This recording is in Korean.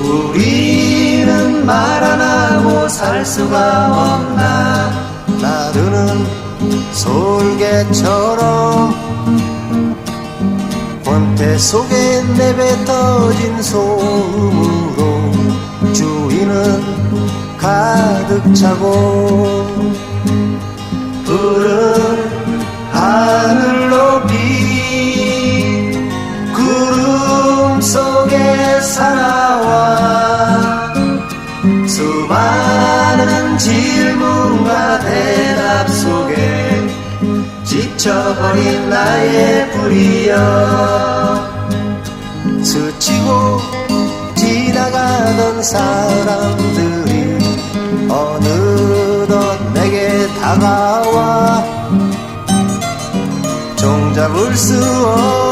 우리는 말 안 하고 살 수가 없나. 나르는 솔개처럼 권태 속에 내뱉어진 소음으로 주위는 가득 차고 푸른 하늘 높이 구름 속에 살아 많은 질문과 대답 속에 지쳐버린 나의 불이여. 스치고 지나가던 사람들이 어느덧 내게 다가와 종잡을 수 없는